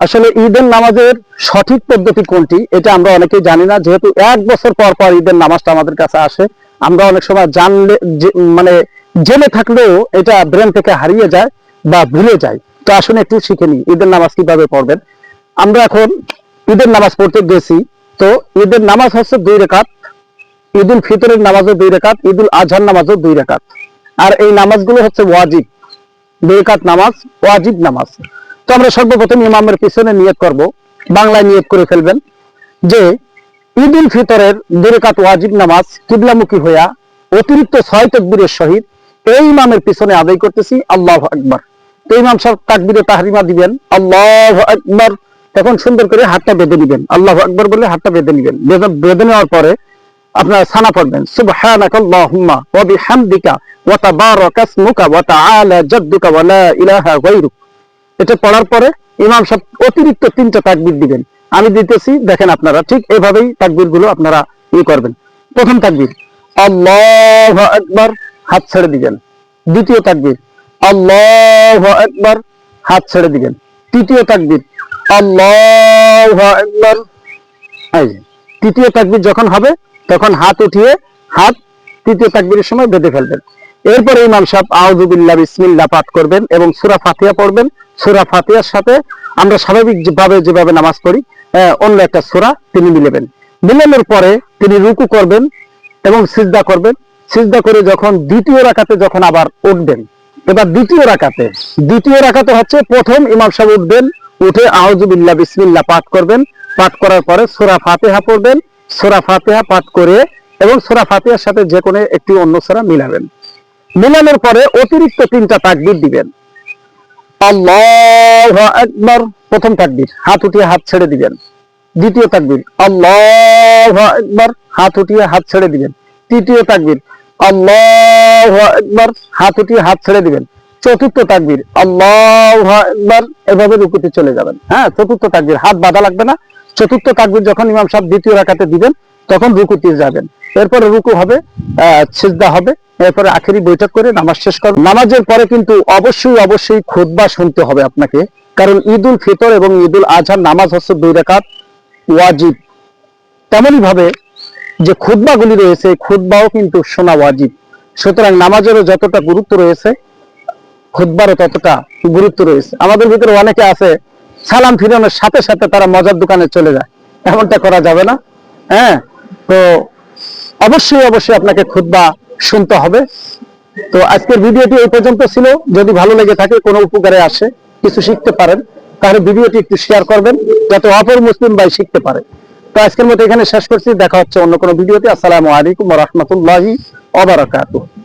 আসলে ঈদের নামাজের সঠিক পদ্ধতি কোনটি, এটা আমরা অনেকেই জানি না। যেহেতু এক বছর পর পর ঈদের নামাজটা আমাদের কাছে আসে, আমরা অনেক সময় জানলে মানে জেনে থাকলেও এটা ব্রেন থেকে হারিয়ে যায় বা ভুলে যায়। তো আসলে একটু শিখে নিই, ঈদের নামাজ কীভাবে পড়বেন। আমরা এখন ঈদের নামাজ পড়তে গেছি, তো ঈদের নামাজ হচ্ছে দুই রেখাত ঈদ উল ফিতরের নামাজও দুই রেখাত ঈদ উল আজহার নামাজও দুই রেখাত। আর এই নামাজগুলো হচ্ছে ওয়াজিব, দুই রেখাত নামাজ, ওয়াজিব নামাজ। তো আমরা সর্বপ্রথম ইমামের পিছনে নিয়ত করব, বাংলায় নিয়ত করে ফেলবেন যে ঈদ উল ফিতরের দুই রেখাত ওয়াজিব নামাজ কিবলামুখী হইয়া অতিরিক্ত ছয় তকবীরের সহিত এই ইমামের পিছনে আদায় করতেছি, আল্লাহ আকবার। তো ইমাম সাহেব তাকবীরে তাহরিমা দিবেন, আল্লাহ আকবার। তখন সুন্দর করে হাতটা বেঁধে নিবেন, আল্লাহ আকবর বলে হাতটা বেঁধে নিবেন। বেঁধে- নেওয়ার পরে আপনার সানা পড়বেন, সুবহানাকা আল্লাহুম্মা ওয়া বিহামদিকা ওয়া তাবারাকা ইসমুকা ওয়া তাআলা জাদ্দুকা ওয়া লা ইলাহা গায়রুক। এটা পড়ার পরে ইমাম সাহেব অতিরিক্ত তিনটা তাকবীর দিবেন। আমি দিতেছি দেখেন আপনারা ঠিক এভাবেই তাকবীরগুলো আপনারা ই করবেন। প্রথম তাকবীর আল্লাহ আকবার হাত ছেড়ে দিবেন। দ্বিতীয় তাকবীর আল্লাহ আকবার হাত ছেড়ে দিবেন। তৃতীয় তাকবির আল্লাহ যে, তৃতীয় তাকবীর যখন হবে তখন হাত উঠিয়ে হাত তৃতীয় তাকবীরের সময় বেঁধে ফেলবেন। এরপরে ইমাম সাহেব আউযুবিল্লাহ বিসমিল্লাহ পাঠ করবেন এবং সূরা ফাতিহা পড়বেন। সূরা ফাতিহার সাথে আমরা স্বাভাবিক ভাবে যেভাবে নামাজ পড়ি অন্য একটা সূরা তিনি মিলেবেন। মিলানোর পরে তিনি রুকু করবেন এবং সিজদা করবেন। সিজদা করে যখন দ্বিতীয় রাকাতে যখন আবার উঠবেন, এবার দ্বিতীয় রাকাতে দ্বিতীয় রাকাতে হচ্ছে প্রথম ইমাম সাহেব উঠবেন, উঠে আউযুবিল্লাহ বিসমিল্লাহ পাঠ করবেন। পাঠ করার পরে সোরা ফাতেহা পড়বেন। সোরা ফাতেহা পাঠ করে এবং সোরা ফাতেহার সাথে যে কোনো একটি অন্য সোরা মিলাবেন। মিলানোর পরে অতিরিক্ত তিনটা তাকবির দিবেন। আল্লাহ আকবার, প্রথম তাকবীর, হাত উঠিয়ে হাত ছেড়ে দিবেন। দ্বিতীয় তাকবীর, আল্লাহ একবার হাত উঠিয়ে হাত ছেড়ে দিবেন। তৃতীয় তাকবীর, আল্লাহ আকবার, হাত উঠিয়ে হাত ছেড়ে দিবেন। চতুর্থ তাকবীর, আল্লাহ একবার এভাবে রুকুতে চলে যাবেন। হ্যাঁ চতুর্থ তাকবীর, হাত বাঁধা লাগবে না। চতুর্থ তাকবির যখন ইমাম সাহেব দ্বিতীয় রাকাতে দিবেন, তখন রুকুতে যাবেন। এরপরে রুকু হবে সিজদা হবে এরপরে আখেরি বৈঠক করে নামাজ শেষ করবেন নামাজের পরে কিন্তু অবশ্যই অবশ্যই খুতবা শুনতে হবে আপনাকে। কারণ ঈদ উল ফিতর এবং ঈদ উল আজহার নামাজ হচ্ছে দুই রাকাত ওয়াজিব। তেমনই ভাবে যে খুতবাগুলি রয়েছে এই খুতবাও কিন্তু শোনা ওয়াজিব। সুতরাং নামাজেরও যতটা গুরুত্ব রয়েছে, খুতবারও ততটা গুরুত্ব রয়েছে। আমাদের ভিতরে অনেকে আছে, সালাম ফিরানোর সাথে সাথে তারা মজার দোকানে চলে যায়। এমনটা করা যাবে না। হ্যাঁ তো অবশ্যই অবশ্যই আপনাকে খুতবা শুনতে হবে। তো আজকের ভিডিওটি এই পর্যন্ত ছিল। যদি ভালো লেগে থাকে, কোনো উপকারে আসে, কিছু শিখতে পারেন, তাহলে ভিডিওটি একটু শেয়ার করবেন, যাতে অপর মুসলিম ভাই শিখতে পারে। তো আজকের মতো এখানে শেষ করছি। দেখা হচ্ছে অন্য কোনো ভিডিওতে। আসসালামু আলাইকুম রহমতুল্লাহি ওয়া বারাকাতুহু।